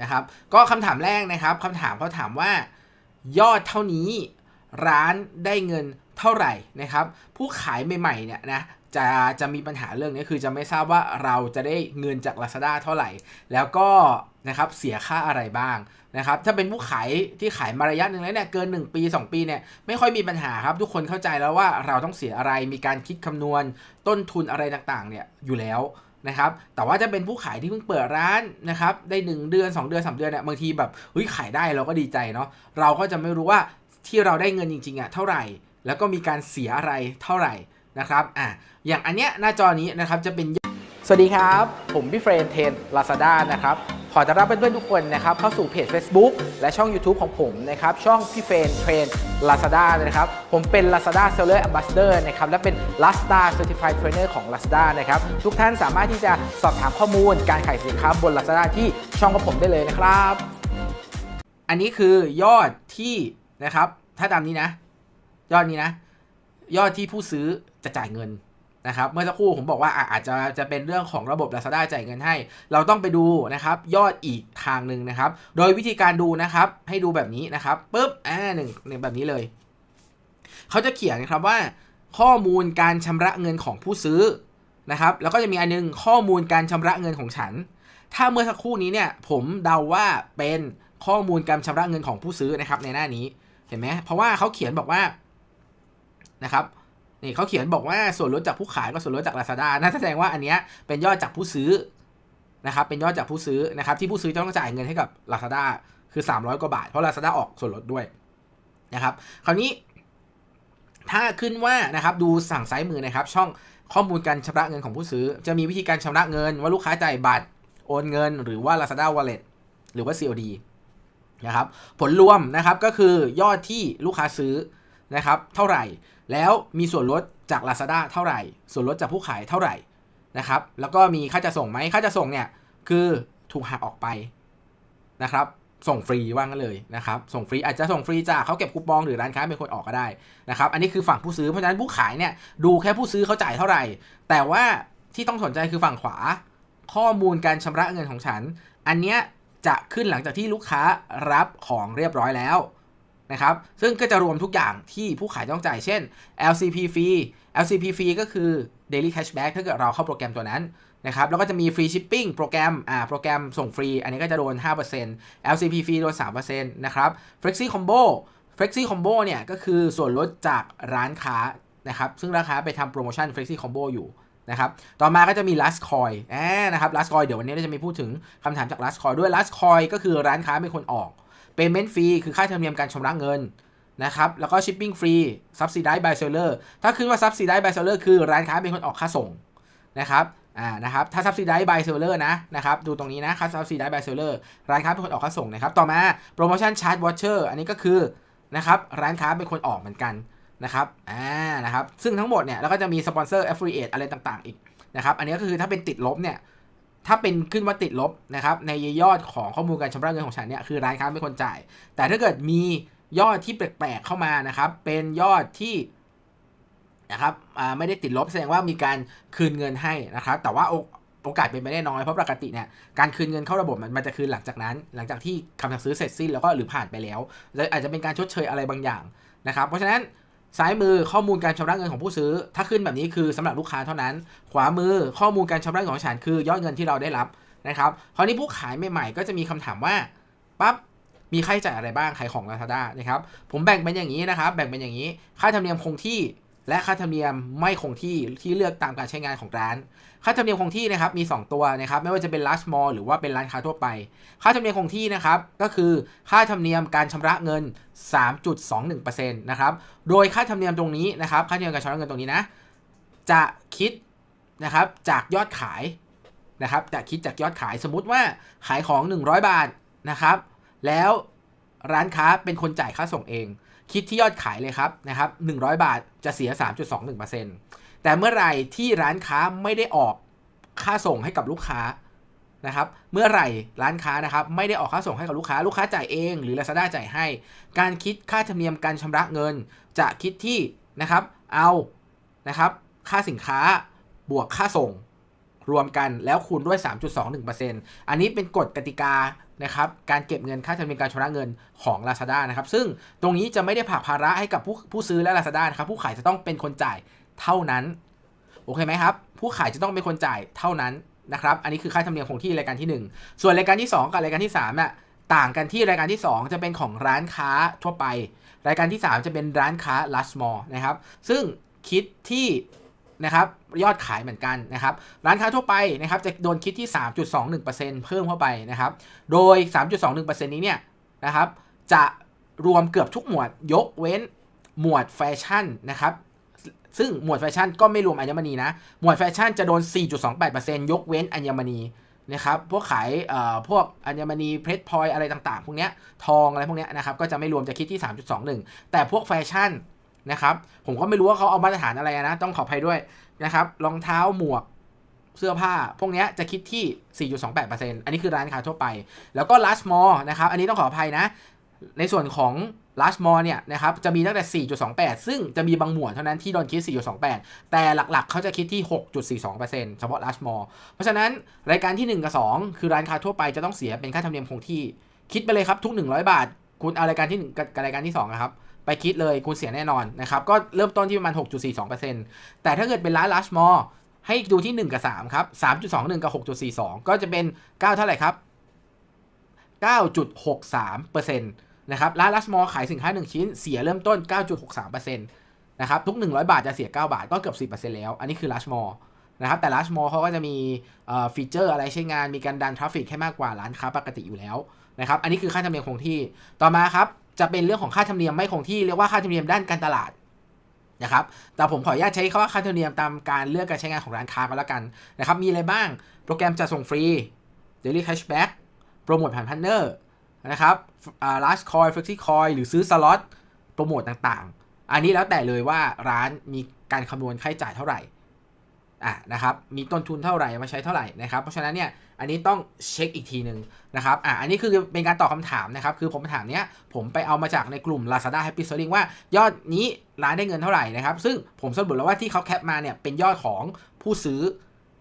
นะครับ ก็คำถามแรกนะครับคำถามเขาถามว่ายอดเท่านี้ร้านได้เงินเท่าไหร่นะครับ ผู้ขายใหม่ๆเนี่ยนะจะจะมีปัญหาเรื่องนี้คือจะไม่ทราบว่าเราจะได้เงินจาก Lazada เท่าไหร่ แล้วก็นะครับเสียค่าอะไรบ้างนะครับ ถ้าเป็นผู้ขายที่ขายมาระยะหนึ่งแล้วเนี่ยเกิน 1 ปี 2 ปีเนี่ยไม่ค่อยมีปัญหาครับ ทุกคนเข้าใจแล้วว่าเราต้องเสียอะไรมีการคิดคำนวณต้นทุนอะไรต่างๆเนี่ยอยู่แล้ว นะครับ แต่ว่าจะเป็นผู้ขายที่เพิ่งเปิดร้านนะครับได้ 1 เดือน 2 เดือน 3 เดือนเนี่ยบางทีแบบเฮ้ยขายได้เราก็ดีใจเนาะเราก็จะไม่รู้ว่าที่เราได้เงินจริงๆอะเท่าไหร่ แล้วก็มีการเสียอะไรเท่าไหร่นะครับอะอย่างอันเนี้ยหน้าจอนี้นะครับจะเป็น สวัสดีครับ ผมพี่เฟรนเทนลาซาด้านะครับ ขอต้อนรับเพื่อนๆทุกคนนะครับเข้าสู่เพจ Facebook และช่อง YouTube ของผมนะครับช่องพี่เฟนเทรน Lazada นะครับผมเป็น Lazada Seller Ambassador นะครับและเป็น Lazada Certified Trainer ของ Lazada นะครับทุกท่านสามารถที่จะสอบถามข้อมูลการขายสินค้าบน Lazada ที่ช่องของผมได้เลยนะครับ อันนี้คือยอดที่นะครับถ้าตามนี้นะ ยอดนี้นะ ยอดที่ผู้ซื้อจะจ่ายเงิน นะครับเมื่อสักครู่ผมบอกว่าอาจจะจะเป็นเรื่องของระบบ Lazada จ่ายเงินให้ เราต้องไปดูนะครับยอดอีกทางหนึ่งนะครับ โดยวิธีการดูนะครับให้ดูแบบนี้นะครับปุ๊บอ่าหนึ่งหนึ่งแบบนี้เลย เขาจะเขียนนะครับว่า ข้อมูลการชำระเงินของผู้ซื้อนะครับ แล้วก็จะมีอันนึงข้อมูลการชำระเงินของฉัน ถ้าเมื่อสักครู่นี้เนี่ยผมเดาว่าเป็นข้อมูลการชำระเงินของผู้ซื้อนะครับในหน้านี้เห็นไหมเพราะว่าเขาเขียนบอกว่านะครับ นี่เขาเขียนบอกว่าส่วนลดจากผู้ขายกับส่วนลดจาก Lazada น่าแสดงว่าอันเนี้ยเป็นยอดจากผู้ซื้อนะครับเป็นยอดจากผู้ซื้อนะครับที่ผู้ซื้อจะต้องจ่ายเงินให้กับ Lazada คือ 300 กว่าบาท เพราะ Lazada ออกส่วนลดด้วยนะครับคราวนี้ ถ้าขึ้นว่านะครับดูสั่งซ้ายมือนะครับช่องข้อมูลการชำระเงินของผู้ซื้อ จะมีวิธีการชำระเงินว่าลูกค้าจ่ายบัตรโอนเงิน หรือว่า Lazada Wallet หรือว่า COD นะครับผลรวมนะครับก็คือยอดที่ลูกค้าซื้อ นะครับเท่าไหร่ แล้วมีส่วนลดจาก Lazada เท่าไหร่ ส่วนลดจากผู้ขายเท่าไหร่นะครับ แล้วก็มีค่าจะส่งไหมค่าจะส่งเนี่ยคือถูกหักออกไปนะครับส่งฟรีว่างกันเลยนะครับ ส่งฟรีอาจจะส่งฟรีจากเขาเก็บคูปองหรือร้านค้าเป็นคนออกก็ได้นะครับ อันนี้คือฝั่งผู้ซื้อเพราะฉะนั้นผู้ขายเนี่ยดูแค่ผู้ซื้อเขาจ่ายเท่าไหร่ แต่ว่าที่ต้องสนใจคือฝั่งขวา ข้อมูลการชำระเงินของฉัน อันเนี้ยจะขึ้นหลังจากที่ลูกค้ารับของเรียบร้อยแล้ว นะครับซึ่งก็จะรวมทุกอย่างที่ผู้ขายต้องจ่ายเช่น LCP fee LCP fee ก็คือ daily cashback ถ้าเกิดเราเข้าโปรแกรมตัวนั้นนะครับแล้วก็จะมี free shipping โปรแกรมอ่าโปรแกรมส่งฟรี อันนี้ก็จะโดน 5% LCP fee โดน 3%นะครับ flexi combo flexi combo เนี่ยก็คือส่วนลดจากร้านค้านะครับซึ่งร้านค้าไปทำโปรโมชั่น flexi combo อยู่นะครับต่อมาก็จะมี last coin นะครับ last coin เดี๋ยววันนี้เราจะมีพูดถึงคำถามจาก last coin ด้วย last coin ก็คือร้านค้าเป็นคนออก payment fee คือค่าธรรมเนียมการชำระเงินนะครับ แล้วก็ shipping free subsidized by seller ถ้าขึ้นว่า subsidized by seller คือร้านค้าเป็นคนออกค่าส่งนะครับอ่านะครับถ้า subsidized by seller นะนะครับดูตรงนี้นะค่า subsidized by seller ร้านค้าเป็นคนออกค่าส่งนะครับ ต่อมา promotion charge voucher อันนี้ก็คือนะครับร้านค้าเป็นคนออกเหมือนกันนะครับอ่านะครับซึ่งทั้งหมดเนี่ยแล้วก็จะมีสปอนเซอร์ affiliate อะไรต่างๆ อีกนะครับอันนี้ก็คือถ้าเป็นติดลบเนี่ย ถ้าเป็นขึ้นว่าติดลบนะครับในยอดของข้อมูลการชำระเงินของฉันเนี่ยคือร้านค้าเป็นคนจ่าย แต่ถ้าเกิดมียอดที่แปลกๆเข้ามานะครับ เป็นยอดที่นะครับไม่ได้ติดลบแสดงว่ามีการคืนเงินให้นะครับ แต่ว่าโอกาสเป็นไปได้น้อยเพราะปกติเนี่ยการคืนเงินเข้าระบบมันมันจะคืนหลังจากนั้น หลังจากที่คำสั่งซื้อเสร็จสิ้นแล้วก็หรือผ่านไปแล้วเลยอาจจะเป็นการชดเชยอะไรบางอย่างนะครับ เพราะฉะนั้น ซ้ายมือข้อมูลการชำระเงินของผู้ซื้อ ถ้าขึ้นแบบนี้คือสำหรับลูกค้าเท่านั้น ขวามือข้อมูลการชำระเงินของฉันคือยอดเงินที่เราได้รับนะครับคราวนี้ผู้ขายใหม่ๆ ก็จะมีคำถามว่าปั๊บมีค่าใช้จ่ายอะไรบ้างขายของ Lazada นะครับผมแบ่งเป็นอย่างนี้นะครับแบ่งเป็นอย่างนี้ ค่าธรรมเนียมคงที่ และค่าธรรมเนียมไม่คงที่ที่เลือกตามการใช้งานของร้าน ค่าธรรมเนียมคงที่นะครับมี 2 ตัวนะครับไม่ว่าจะเป็น last mall หรือว่าเป็นร้านค้าทั่วไป ค่าธรรมเนียมคงที่นะครับก็คือค่าธรรมเนียมการชำระเงิน 3.21%นะครับโดยค่าธรรมเนียมตรงนี้นะครับค่าธรรมเนียมการชำระเงินตรงนี้นะจะคิดนะครับจากยอดขายนะครับจะคิดจากยอดขายสมมุติว่าขายของ 100 บาทนะครับแล้วร้านค้าเป็นคนจ่ายค่าส่งเอง คิดที่ยอดขายเลยครับนะครับ100 บาทจะเสีย 3.21%แต่เมื่อไหร่ที่ร้านค้าไม่ได้ออกค่าส่งให้กับลูกค้านะครับ เมื่อไหร่ร้านค้านะครับไม่ได้ออกค่าส่งให้กับลูกค้า ลูกค้าจ่ายเองหรือ Lazada จ่ายให้ การคิดค่าธรรมเนียมการชำระเงิน จะคิดที่นะครับ เอานะครับ ค่าสินค้าบวกค่าส่งรวมกันแล้วคูณด้วย 3.21%อันนี้เป็นกฎกติกา นะครับการเก็บเงินค่าธรรมเนียมการชำระเงินของ Lazada นะครับซึ่งตรงนี้จะไม่ได้ผลักภาระให้กับผู้ผู้ซื้อและ Lazada นะครับผู้ขายจะต้องเป็นคนจ่ายเท่านั้นโอเคไหมครับผู้ขายจะต้องเป็นคนจ่ายเท่านั้นนะครับอันนี้คือค่าธรรมเนียมคงที่รายการที่ 1 ส่วนรายการที่ 2 กับรายการที่3น่ะต่างกันที่รายการที่ 2 จะเป็นของร้านค้าทั่วไป รายการที่ 3 จะเป็นร้านค้า last mall นะครับซึ่งคิดที่ นะครับยอดขายเหมือนกันนะครับร้านค้าทั่วไปนะครับจะโดนคิดที่ 3.21%เพิ่มเข้าไปนะครับโดย 3.21%นี้เนี่ยนะครับจะรวมเกือบทุกหมวดยกเว้นหมวดแฟชั่นนะครับซึ่งหมวดแฟชั่นก็ไม่รวมอัญมณีนะ หมวดแฟชั่นจะโดน 4.28%ยกเว้นอัญมณีนะครับ พวกขายเอ่อพวกอัญมณีเพชรพลอยอะไรต่างๆ พวกเนี้ยทองอะไรพวกเนี้ยนะครับ ก็จะไม่รวมจะคิดที่ 3.21 แต่พวกแฟชั่น นะครับผมก็ไม่รู้ว่าเขาเอามาตรฐานอะไรนะ ต้องขออภัยด้วยนะครับรองเท้าหมวกเสื้อผ้า พวกนี้จะคิดที่ 4.28%อันนี้คือร้านค้าทั่วไป แล้วก็ last mall นะครับ อันนี้ต้องขออภัยนะ ในส่วนของ last mall เนี่ยนะครับ จะมีตั้งแต่ 4.28 ซึ่งจะมีบางหมวดเท่านั้นที่โดนคิด 4.28 แต่หลักๆ เขาจะคิดที่ 6.42%เฉพาะ last mall เพราะฉะนั้นรายการที่ 1 กับ 2 คือร้านค้าทั่วไปจะต้องเสียเป็นค่าธรรมเนียมคงที่ คิดไปเลยครับทุก 100 บาท คุณเอารายการที่1กับรายการที่2นะครับไปคิดเลยคุณเสียแน่นอนนะครับ ก็เริ่มต้นที่ประมาณ 6.42%แต่ถ้าเกิดเป็นร้าน last mall ให้ดูที่ 1 กับ 3 ครับ 3.21 กับ 6.42 ก็จะเป็น 9 เท่าไหร่ครับ 9.63%นะครับร้านลัสมอขายสินค้า 1 ชิ้น เสียเริ่มต้น 9.63%นะครับ ทุก 100 บาทจะเสีย 9 บาทก็เกือบ 10%แล้ว อันนี้คือลัสมอ นะครับแต่ลัสมอเขาก็จะมีฟีเจอร์อะไรใช้งาน มีการดันทราฟฟิกให้มากกว่าร้านค้าปกติอยู่แล้วนะครับอันนี้คือค่าธรรมเนียมคงที่ต่อมาครับจะเป็นเรื่องของค่าธรรมเนียมไม่คงที่เรียกว่าค่าธรรมเนียมด้านการตลาดนะครับแต่ผมขออนุญาตใช้คำว่าค่าธรรมเนียมตามการเลือกการใช้งานของร้านค้าก็แล้วกันนะครับมีอะไรบ้างโปรแกรมจะส่งฟรี Daily Cashback โปรโมทผ่านพันเนอร์นะครับอ่า last coin flexi coin หรือซื้อสล็อตโปรโมทต่างๆ อันนี้แล้วแต่เลยว่าร้านมีการคำนวณค่าใช้จ่ายเท่าไหร่ อะนะครับมีต้นทุนเท่าไหร่มาใช้เท่าไหร่นะครับเพราะฉะนั้นเนี่ยอันนี้ต้องเช็คอีกทีหนึ่งนะครับอะอันนี้คือเป็นการตอบคาถามนะครับคือผมถามเนี้ยผมไปเอามาจากในกลุ่ม Lazada Happy Selling ว่ายอดนี้ร้านได้เงินเท่าไหร่นะครับซึ่งผมสรุปแล้วว่าที่เขาแคปมาเนี่ยเป็นยอดของผู้ซื้อ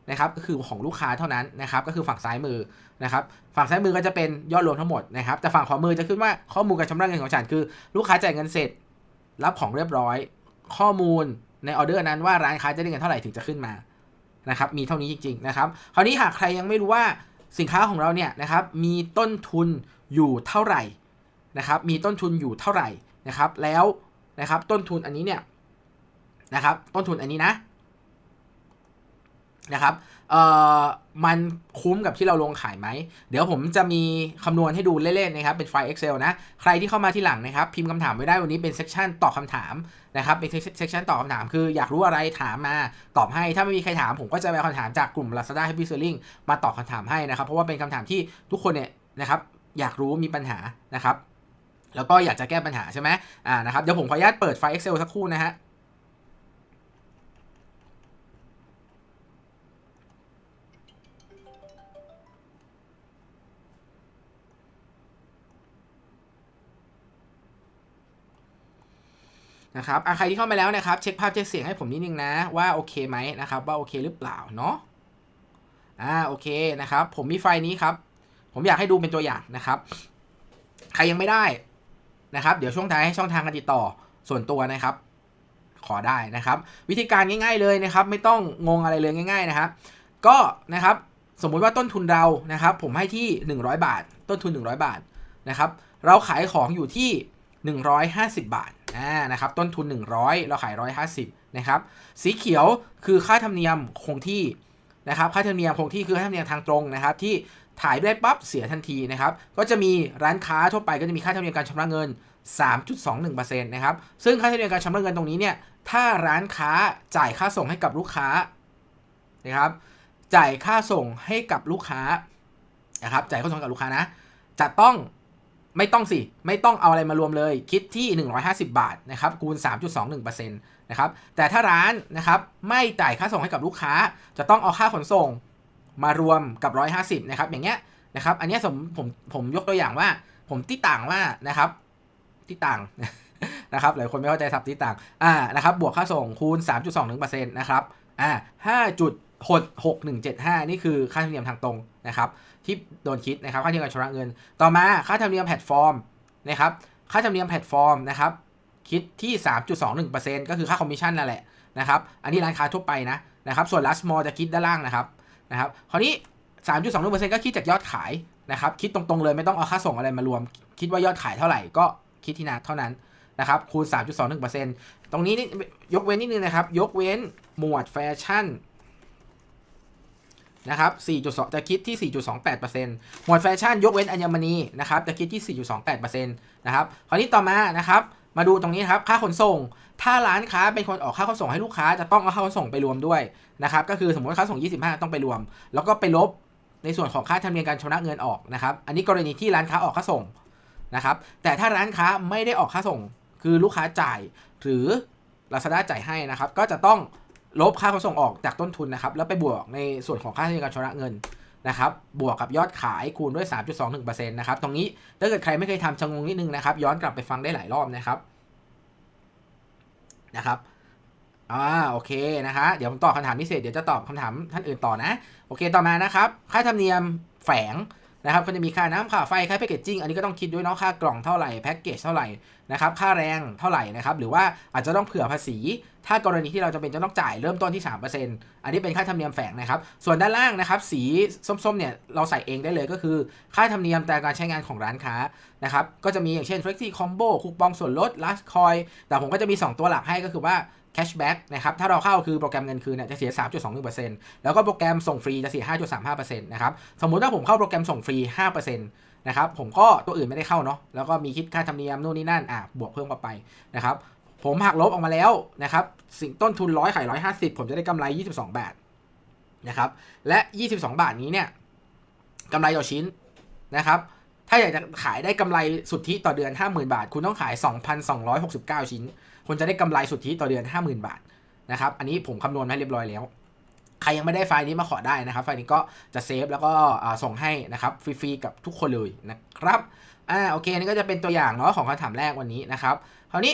นะครับก็คือของลูกค้าเท่านั้นนะครับก็คือฝั่งซ้ายมือนะครับฝั่งซ้ายมือก็จะเป็นยอดรวมทั้งหมดนะครับแต่ฝั่งขวามือจะขึ้นว่าข้อมูลการชำระเงินของฉันคือ ลูกค้าจ่ายเงินเสร็จ รับของเรียบร้อย ข้อมูลในออเดอร์นั้นว่าร้านค้าจะได้เงินเท่าไหร่ถึงจะขึ้นมา นะครับมีเท่านี้จริง ๆ นะครับ คราวนี้หากใครยังไม่รู้ว่าสินค้าของเราเนี่ยนะครับมีต้นทุนอยู่เท่าไหร่นะครับมีต้นทุนอยู่เท่าไหร่นะครับแล้วนะครับต้นทุนอันนี้เนี่ยนะครับต้นทุนอันนี้นะ นะครับเอ่อมันคุ้มกับที่เราลงขายไหม เดี๋ยวผมจะมีคำนวณให้ดูเล่นๆนะครับ เป็นไฟล์ Excel นะ ใครที่เข้ามาที่หลังนะครับ พิมพ์คำถามไว้ได้วันนี้เป็นเซ c ชันตอบคำถามนะครับ เป็นเซ c ชันตอบคำถามคืออยากรู้อะไรถามมาตอบให้ ถ้าไม่มีใครถามผมก็จะไปคำถามจากกลุ่ม Lazada Happy Selling มาตอบคำถามให้นะครับ เพราะว่าเป็นคำถามที่ทุกคนเนี่ยนะครับอยากรู้มีปัญหานะครับ แล้วก็อยากจะแก้ปัญหาใช่ไหมอ่านะครับ เดี๋ยวผมขออนุญาตเปิดไฟล์ Excel สักครู่นะฮะ นะครับใครที่เข้ามาแล้วนะครับ เช็คภาพเช็คเสียงให้ผมนิดนึงนะ ว่าโอเคไหมนะครับ ว่าโอเคหรือเปล่าเนาะอ่าโอเคนะครับ ผมมีไฟล์นี้ครับ ผมอยากให้ดูเป็นตัวอย่างนะครับ ใครยังไม่ได้นะครับ เดี๋ยวช่วงท้ายให้ช่องทางการติดต่อส่วนตัวนะครับ ขอได้นะครับ วิธีการง่าย ๆเลยนะครับ ไม่ต้องงงอะไรเลยง่าย ๆนะครับ ก็นะครับสมมุติว่าต้นทุนเรานะครับ ผมให้ที่ 100 บาท ต้นทุน 100 บาทนะครับ เราขายของอยู่ที่ 150 บาท อ่านะครับต้นทุน 100 เราขาย 150นะครับสีเขียวคือค่าธรรมเนียมคงที่นะครับค่าธรรมเนียมคงที่คือค่าธรรมเนียมทางตรงนะครับที่ถ่ายได้ปั๊บเสียทันทีนะครับก็จะมีร้านค้าทั่วไปก็จะมีค่าธรรมเนียมการชำระเงิน 3.21%นะครับซึ่งค่าธรรมเนียมการชำระเงินตรงนี้เนี่ยถ้าร้านค้าจ่ายค่าส่งให้กับลูกค้านะครับจ่ายค่าส่งให้กับลูกค้านะครับจ่ายค่าส่งกับลูกค้านะจะต้อง ไม่ต้องสิ ไม่ต้องเอาอะไรมารวมเลย คิดที่ 150 บาทนะครับคูณ 3.21%นะครับแต่ถ้าร้านนะครับไม่จ่ายค่าส่งให้กับลูกค้า จะต้องเอาค่าขนส่งมารวมกับ 150นะครับอย่างเงี้ยนะครับอันนี้ผมผมผมยกตัวอย่างว่า ผมที่ต่างว่านะครับที่ต่างนะครับหลายคนไม่เข้าใจสับที่ต่างอ่านะครับบวกค่าส่งคูณ 3.21%นะครับอ่า หดหกหนึ่งเจ็ดห้านี่คือค่าธรรมเนียมทางตรงนะครับที่โดนคิดนะครับค่าธรรมเนียมการชำระเงิน ต่อมาค่าธรรมเนียมแพลตฟอร์มนะครับค่าธรรมเนียมแพลตฟอร์มนะครับคิดที่ 3.21%ก็คือค่าคอมมิชชั่นนั่นแหละนะครับอันนี้ร้านค้าทั่วไปนะนะครับส่วน last mall จะคิดด้านล่างนะครับนะครับคราวนี้ 3.21%ก็คิดจากยอดขายนะครับคิดตรงๆเลยไม่ต้องเอาค่าส่งอะไรมารวม คิดว่ายอดขายเท่าไหร่ก็คิดที่นาเท่านั้นนะครับคูณ 3.21%ตรงนี้นี่ยกเว้นนิดนึงนะครับ ยกเว้นหมวดแฟชั่น นะครับ 4.2 จะคิดที่ 4.28%หมวดแฟชั่นยกเว้นอัญมณีนะครับ จะคิดที่ 4.28%นะครับ คราวนี้ต่อมานะครับ มาดูตรงนี้ครับ ค่าขนส่ง ถ้าร้านค้าเป็นคนออกค่าขนส่งให้ลูกค้า จะต้องเอาค่าขนส่งไปรวมด้วยนะครับ ก็คือสมมติค่าส่ง 25 ต้องไปรวม แล้วก็ไปลบในส่วนของค่าธรรมเนียมการชำระเงินออกนะครับ อันนี้กรณีที่ร้านค้าออกค่าส่งนะครับ แต่ถ้าร้านค้าไม่ได้ออกค่าส่ง คือลูกค้าจ่าย หรือ Lazada จ่ายให้นะครับ ก็จะต้อง ลบค่าขนส่งออกจากต้นทุนนะครับ แล้วไปบวกในส่วนของค่าธรรมเนียมการชำระเงินนะครับ บวกกับยอดขายคูณด้วย 3.21%นะครับ ตรงนี้ถ้าเกิดใครไม่เคยทำชงงนิดนึงนะครับ ย้อนกลับไปฟังได้หลายรอบนะครับ นะครับอ่าโอเคนะคะ เดี๋ยวผมตอบคำถามพิเศษ เดี๋ยวจะตอบคำถามท่านอื่นต่อนะ โอเค ต่อมานะครับ ค่าธรรมเนียมแฝง นะครับก็จะมีค่าน้ำค่าไฟค่าแพคเกจจิ้งอันนี้ก็ต้องคิดด้วยเนาะค่ากล่องเท่าไหร่แพ็กเกจเท่าไหร่นะครับค่าแรงเท่าไหร่นะครับหรือว่าอาจจะต้องเผื่อภาษี ถ้ากรณีที่เราจะเป็นจะต้องจ่ายเริ่มต้นที่ 3%อันนี้เป็นค่าธรรมเนียมแฝงนะครับส่วนด้านล่างนะครับสีส้มๆเนี่ยเราใส่เองได้เลยก็คือ ค่าธรรมเนียมแต่การใช้งานของร้านค้านะครับก็จะมีอย่างเช่น Flexi Combo คูปองส่วนลด Last Coin แต่ผมก็จะมี 2 ตัวหลักให้ก็คือว่า cashback นะครับถ้าเราเข้าคือโปรแกรมเงินคืนเนี่ยจะเสีย 3.21%แล้วก็โปรแกรมส่งฟรีจะเสีย 5.35%นะครับสมมุติว่าผมเข้าโปรแกรมส่งฟรี 5%นะครับผมก็ตัวอื่นไม่ได้เข้าเนาะแล้วก็มีคิดค่าธรรมเนียมนู่นนี่นั่นอะบวกเพิ่มเข้าไปนะครับผมหักลบออกมาแล้วนะครับสิ่งต้นทุนร้อยขายร้อยห้าสิบผมจะได้กำไร 22 บาทนะครับและ 22 บาทนี้เนี่ยกำไรต่อชิ้นนะครับถ้าอยากจะขายได้กำไรสุทธิต่อเดือน 50,000 บาท คุณต้องขาย 2,269 ชิ้น คุณจะได้กำไรสุทธิต่อเดือน 50,000 บาทนะครับ อันนี้ผมคำนวณให้เรียบร้อยแล้ว ใครยังไม่ได้ไฟล์นี้มาขอได้นะครับ ไฟล์นี้ก็จะเซฟแล้วก็ส่งให้นะครับฟรีๆกับทุกคนเลยนะครับ อ่าโอเคนี่ก็จะเป็นตัวอย่างเนาะของคำถามแรกวันนี้นะครับ คราวนี้